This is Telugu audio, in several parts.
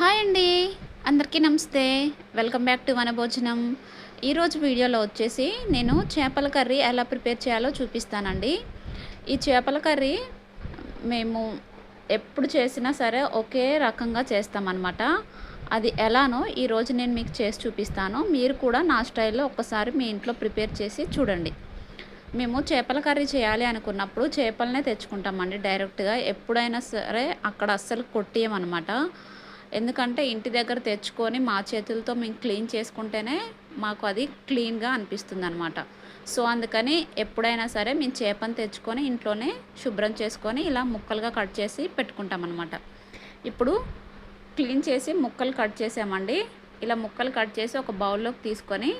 హాయ్ అండి. అందరికీ నమస్తే. Welcome back to Vanabhojanam. ఈరోజు వీడియోలో వచ్చేసి నేను చేపల కర్రీ ఎలా ప్రిపేర్ చేయాలో చూపిస్తానండి. ఈ చేపల కర్రీ మేము ఎప్పుడు చేసినా సరే ఒకే రకంగా చేస్తామన్నమాట. అది ఎలానో ఈరోజు నేను మీకు చేసి చూపిస్తాను. మీరు కూడా నా స్టైల్లో ఒక్కసారి మీ ఇంట్లో ప్రిపేర్ చేసి చూడండి. మేము చేపల కర్రీ చేయాలి అనుకున్నప్పుడు చేపలనే తెచ్చుకుంటామండి. డైరెక్ట్గా ఎప్పుడైనా సరే అక్కడ అస్సలు కొట్టేయమన్నమాట. ఎందుకంటే ఇంటి దగ్గర తెచ్చుకొని మా చేతులతో మేము క్లీన్ చేసుకుంటేనే మాకు అది క్లీన్గా అనిపిస్తుంది అనమాట సో అందుకని ఎప్పుడైనా సరే మేము చేపను తెచ్చుకొని ఇంట్లోనే శుభ్రం చేసుకొని ఇలా ముక్కలుగా కట్ చేసి పెట్టుకుంటాం అనమాట ఇప్పుడు క్లీన్ చేసి ముక్కలు కట్ చేసామండి. ఇలా ముక్కలు కట్ చేసి ఒక బౌల్లోకి తీసుకొని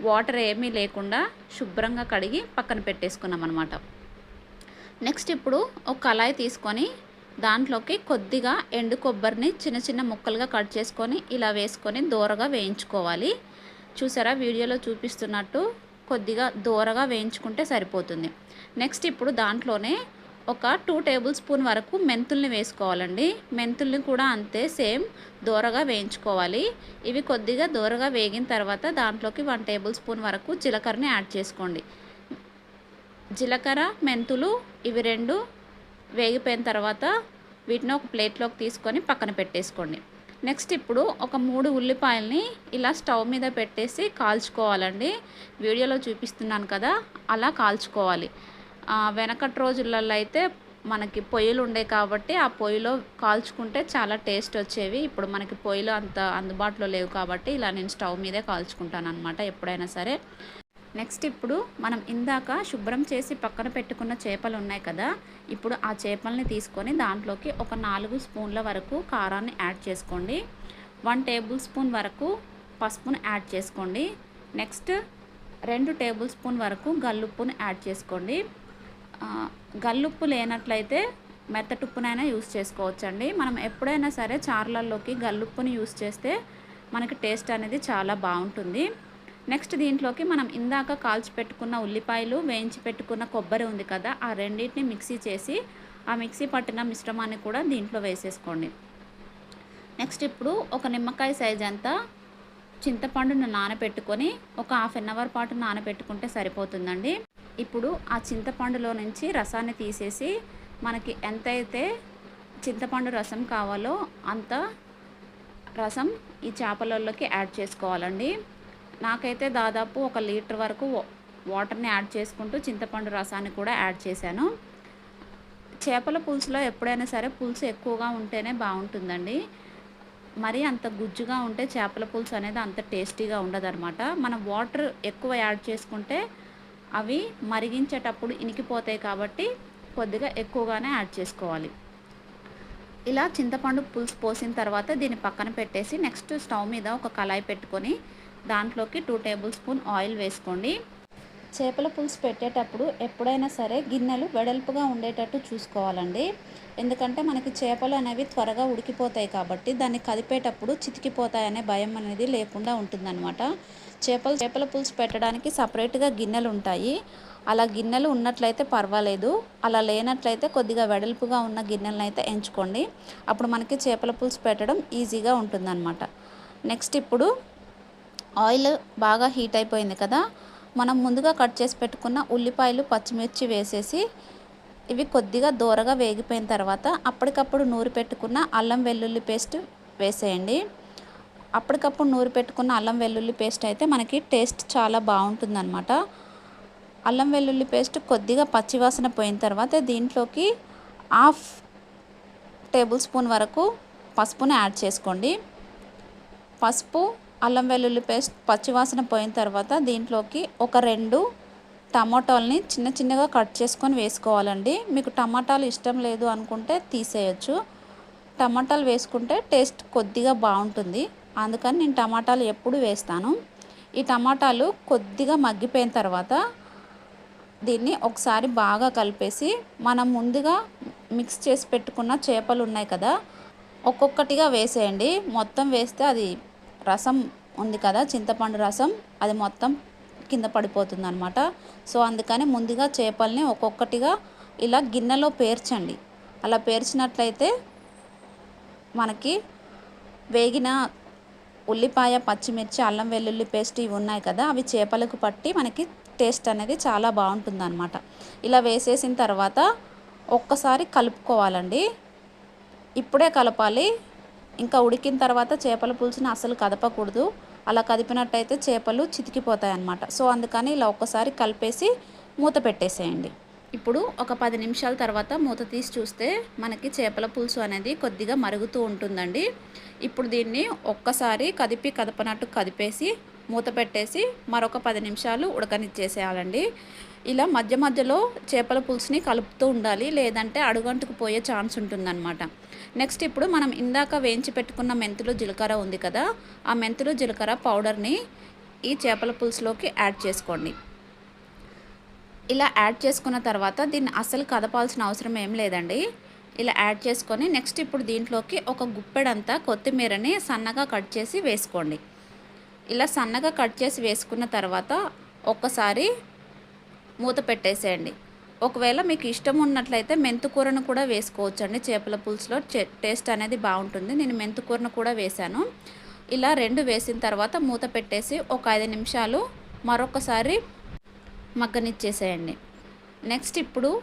వాటర్ ఏమీ లేకుండా శుభ్రంగా కడిగి పక్కన పెట్టేసుకున్నాం అనమాట నెక్స్ట్ ఇప్పుడు ఒక కళాయి తీసుకొని దాంట్లోకి కొద్దిగా ఎండు కొబ్బరిని చిన్న చిన్న ముక్కలుగా కట్ చేసుకొని ఇలా వేసుకొని దూరగా వేయించుకోవాలి. చూసారా? వీడియోలో చూపిస్తున్నట్టు కొద్దిగా దూరగా వేయించుకుంటే సరిపోతుంది. నెక్స్ట్ ఇప్పుడు దాంట్లోనే ఒక టూ టేబుల్ స్పూన్ వరకు మెంతుల్ని వేసుకోవాలండి. మెంతుల్ని కూడా అంతే సేమ్ దూరగా వేయించుకోవాలి. ఇవి కొద్దిగా దూరగా వేగిన తర్వాత దాంట్లోకి వన్ టేబుల్ స్పూన్ వరకు జీలకర్రని యాడ్ చేసుకోండి. జీలకర్ర మెంతులు ఇవి రెండు వేగిపోయిన తర్వాత వీటిని ఒక ప్లేట్లోకి తీసుకొని పక్కన పెట్టేసుకోండి. నెక్స్ట్ ఇప్పుడు ఒక మూడు ఉల్లిపాయల్ని ఇలా స్టవ్ మీద పెట్టేసి కాల్చుకోవాలండి. వీడియోలో చూపిస్తున్నాను కదా అలా కాల్చుకోవాలి. వెనకటి రోజులలో అయితే మనకి పొయ్యిలు ఉండే కాబట్టి ఆ పొయ్యిలో కాల్చుకుంటే చాలా టేస్ట్ వచ్చేవి. ఇప్పుడు మనకి పొయ్యిలో అంత అందుబాటులో లేవు కాబట్టి ఇలా నేను స్టవ్ మీదే కాల్చుకుంటాను అనమాట ఎప్పుడైనా సరే. నెక్స్ట్ ఇప్పుడు మనం ఇందాక శుభ్రం చేసి పక్కన పెట్టుకున్న చేపలు ఉన్నాయి కదా ఇప్పుడు ఆ చేపల్ని తీసుకొని దాంట్లోకి ఒక నాలుగు స్పూన్ల వరకు కారాన్ని యాడ్ చేసుకోండి. వన్ టేబుల్ స్పూన్ వరకు పసుపును యాడ్ చేసుకోండి. నెక్స్ట్ రెండు టేబుల్ స్పూన్ వరకు గల్లుప్పును యాడ్ చేసుకోండి. గల్లుప్పు లేనట్లయితే మెత్తటుప్పునైనా యూస్ చేసుకోవచ్చండి. మనం ఎప్పుడైనా సరే చార్లల్లోకి గల్లుప్పుని యూస్ చేస్తే మనకి టేస్ట్ అనేది చాలా బాగుంటుంది. నెక్స్ట్ దీంట్లోకి మనం ఇందాక కాల్చి పెట్టుకున్న ఉల్లిపాయలు వేయించి పెట్టుకున్న కొబ్బరి ఉంది కదా ఆ రెండింటిని మిక్సీ చేసి ఆ మిక్సీ పట్టిన మిశ్రమాన్ని కూడా దీంట్లో వేసేసుకోండి. నెక్స్ట్ ఇప్పుడు ఒక నిమ్మకాయ సైజ్ అంతా చింతపండును నానబెట్టుకొని ఒక హాఫ్ అన్ అవర్ పాటు నానబెట్టుకుంటే సరిపోతుందండి. ఇప్పుడు ఆ చింతపండులో నుంచి రసాన్ని తీసేసి మనకి ఎంతైతే చింతపండు రసం కావాలో అంత రసం ఈ చేపలలోకి యాడ్ చేసుకోవాలండి. నాకైతే దాదాపు ఒక లీటర్ వరకు వాటర్ని యాడ్ చేసుకుంటూ చింతపండు రసాన్ని కూడా యాడ్ చేశాను. చేపల పులుసులో ఎప్పుడైనా సరే పులుసు ఎక్కువగా ఉంటేనే బాగుంటుందండి. మరి అంత గుజ్జుగా ఉంటే చేపల పులుసు అనేది అంత టేస్టీగా ఉండదన్నమాట. మనం వాటర్ ఎక్కువ యాడ్ చేసుకుంటే అవి మరిగించేటప్పుడు ఇనికిపోతాయి కాబట్టి కొద్దిగా ఎక్కువగానే యాడ్ చేసుకోవాలి. ఇలా చింతపండు పులుసు పోసిన తర్వాత దీన్ని పక్కన పెట్టేసి నెక్స్ట్ స్టవ్ మీద ఒక కళాయి పెట్టుకొని దాంట్లోకి టూ టేబుల్ స్పూన్ ఆయిల్ వేసుకోండి. చేపల పులుసు పెట్టేటప్పుడు ఎప్పుడైనా సరే గిన్నెలు వెడల్పుగా ఉండేటట్టు చూసుకోవాలండి. ఎందుకంటే మనకి చేపలు అనేవి త్వరగా ఉడికిపోతాయి కాబట్టి దాన్ని కదిపేటప్పుడు చితికిపోతాయనే భయం అనేది లేకుండా ఉంటుందన్నమాట. చేపలు చేపల పులుసు పెట్టడానికి సపరేట్గా గిన్నెలు ఉంటాయి. అలా గిన్నెలు ఉన్నట్లయితే పర్వాలేదు. అలా లేనట్లయితే కొద్దిగా వెడల్పుగా ఉన్న గిన్నెలను అయితే ఎంచుకోండి. అప్పుడు మనకి చేపల పులుసు పెట్టడం ఈజీగా ఉంటుందన్నమాట. నెక్స్ట్ ఇప్పుడు ఆయిల్ బాగా హీట్ అయిపోయింది కదా మనం ముందుగా కట్ చేసి పెట్టుకున్న ఉల్లిపాయలు పచ్చిమిర్చి వేసేసి ఇవి కొద్దిగా దూరగా వేగిపోయిన తర్వాత అప్పటికప్పుడు నూరి పెట్టుకున్న అల్లం వెల్లుల్లి పేస్ట్ వేసేయండి. అప్పటికప్పుడు నూరి పెట్టుకున్న అల్లం వెల్లుల్లి పేస్ట్ అయితే మనకి టేస్ట్ చాలా బాగుంటుందన్నమాట. అల్లం వెల్లుల్లి పేస్ట్ కొద్దిగా పచ్చివాసన పోయిన తర్వాత దీంట్లోకి హాఫ్ టేబుల్ స్పూన్ వరకు పసుపుని యాడ్ చేసుకోండి. పసుపు అల్లం వెల్లుల్లి పేస్ట్ పచ్చివాసన పోయిన తర్వాత దీంట్లోకి ఒక రెండు టమాటాలని చిన్న చిన్నగా కట్ చేసుకొని వేసుకోవాలండి. మీకు టమాటాలు ఇష్టం లేదు అనుకుంటే తీసేయచ్చు. టమాటాలు వేసుకుంటే టేస్ట్ కొద్దిగా బాగుంటుంది. అందుకని నేను టమాటాలు ఎప్పుడు వేస్తాను. ఈ టమాటాలు కొద్దిగా మగ్గిపోయిన తర్వాత దీన్ని ఒకసారి బాగా కలిపేసి మనం ముందుగా మిక్స్ చేసి పెట్టుకున్న చేపలు ఉన్నాయి కదా ఒక్కొక్కటిగా వేసేయండి. మొత్తం వేస్తే అది రసం ఉంది కదా చింతపండు రసం అది మొత్తం కింద పడిపోతుంది అనమాట సో అందుకని ముందుగా చేపల్ని ఒక్కొక్కటిగా ఇలా గిన్నెలో పేర్చండి. అలా పేర్చినట్లయితే మనకి వేగిన ఉల్లిపాయ పచ్చిమిర్చి అల్లం వెల్లుల్లి పేస్ట్ ఇవి ఉన్నాయి కదా అవి చేపలకు పట్టి మనకి టేస్ట్ అనేది చాలా బాగుంటుంది అనమాట ఇలా వేసేసిన తర్వాత ఒక్కసారి కలుపుకోవాలండి. ఇప్పుడే కలపాలి. ఇంకా ఉడికిన తర్వాత చేపల పులుసుని అసలు కదపకూడదు. అలా కదిపినట్టయితే చేపలు చితికిపోతాయి అన్నమాట సో అందుకని ఇలా ఒక్కసారి కలిపేసి మూత పెట్టేసేయండి. ఇప్పుడు ఒక పది నిమిషాల తర్వాత మూత తీసి చూస్తే మనకి చేపల పులుసు అనేది కొద్దిగా మరుగుతూ ఉంటుందండి. ఇప్పుడు దీన్ని ఒక్కసారి కదిపి కదపనట్టు కదిపేసి మూత పెట్టేసి మరొక పది నిమిషాలు ఉడకనిచ్చేసేయాలండి. ఇలా మధ్య మధ్యలో చేపల పులుసుని కలుపుతూ ఉండాలి లేదంటే అడుగంటుకు పోయే ఛాన్స్ ఉంటుందన్నమాట. నెక్స్ట్ ఇప్పుడు మనం ఇందాక వేయించి పెట్టుకున్న మెంతులు జీలకర్ర ఉంది కదా ఆ మెంతులు జీలకర్ర పౌడర్ని ఈ చేపల పులుసులోకి యాడ్ చేసుకోండి. ఇలా యాడ్ చేసుకున్న తర్వాత దీన్ని అస్సలు కదపాల్సిన అవసరం ఏం లేదండి. ఇలా యాడ్ చేసుకొని నెక్స్ట్ ఇప్పుడు దీంట్లోకి ఒక గుప్పెడంతా కొత్తిమీరని సన్నగా కట్ చేసి వేసుకోండి. ఇలా సన్నగా కట్ చేసి వేసుకున్న తర్వాత ఒక్కసారి మూత పెట్టేసేయండి. ఒకవేళ మీకు ఇష్టం ఉన్నట్లయితే మెంతుకూరను కూడా వేసుకోవచ్చండి. చేపల పులుసులో టేస్ట్ అనేది బాగుంటుంది. నేను మెంతుకూరను కూడా వేశాను. ఇలా రెండు వేసిన తర్వాత మూత పెట్టేసి ఒక ఐదు నిమిషాలు మరొకసారి మగ్గనిచ్చేసేయండి. నెక్స్ట్ ఇప్పుడు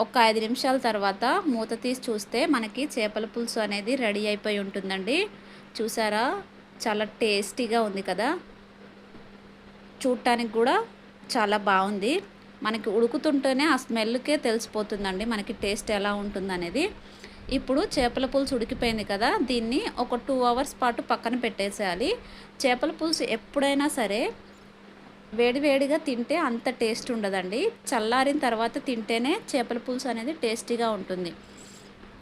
ఒక ఐదు నిమిషాల తర్వాత మూత తీసి చూస్తే మనకి చేపల పులుసు అనేది రెడీ అయిపోయి ఉంటుందండి. చూసారా? చాలా టేస్టీగా ఉంది కదా? చూడటానికి కూడా చాలా బాగుంది. మనకి ఉడుకుతుంటేనే ఆ స్మెల్కే తెలిసిపోతుందండి. మనకి టేస్ట్ ఎలా ఉంటుందనేది. ఇప్పుడు చేపల పులుసు ఉడికిపోయింది కదా దీన్ని ఒక టూ అవర్స్ పాటు పక్కన పెట్టేసేయాలి. చేపల పులుసు ఎప్పుడైనా సరే వేడివేడిగా తింటే అంత టేస్ట్ ఉండదండి. చల్లారిన తర్వాత తింటేనే చేపల పులుసు అనేది టేస్టీగా ఉంటుంది.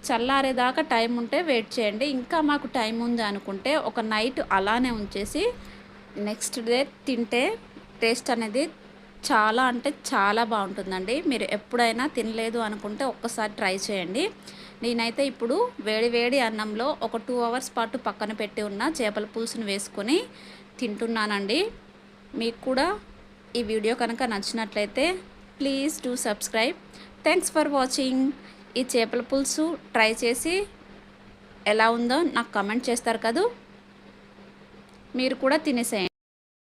చల్లారేదాకా టైం ఉంటే వెయిట్ చేయండి. ఇంకా మాకు టైం ఉంది అనుకుంటే ఒక నైట్ అలానే ఉంచేసి నెక్స్ట్ డే తింటే టేస్ట్ అనేది చాలా అంటే చాలా బాగుంటుందండి. మీరు ఎప్పుడైనా తినలేదు అనుకుంటే ఒక్కసారి ట్రై చేయండి. నేనైతే ఇప్పుడు వేడి వేడి అన్నంలో ఒక టూ అవర్స్ పాటు పక్కన పెట్టి ఉన్న చేపల పులుసుని వేసుకొని తింటున్నానండి. మీకు కూడా ఈ వీడియో కనుక నచ్చినట్లయితే please do subscribe. Thanks for watching. ఈ చేపల పులుసు ట్రై చేసి ఎలా ఉందో నాకు కమెంట్ చేస్తారు కదూ. మీరు కూడా తినేసేయండి.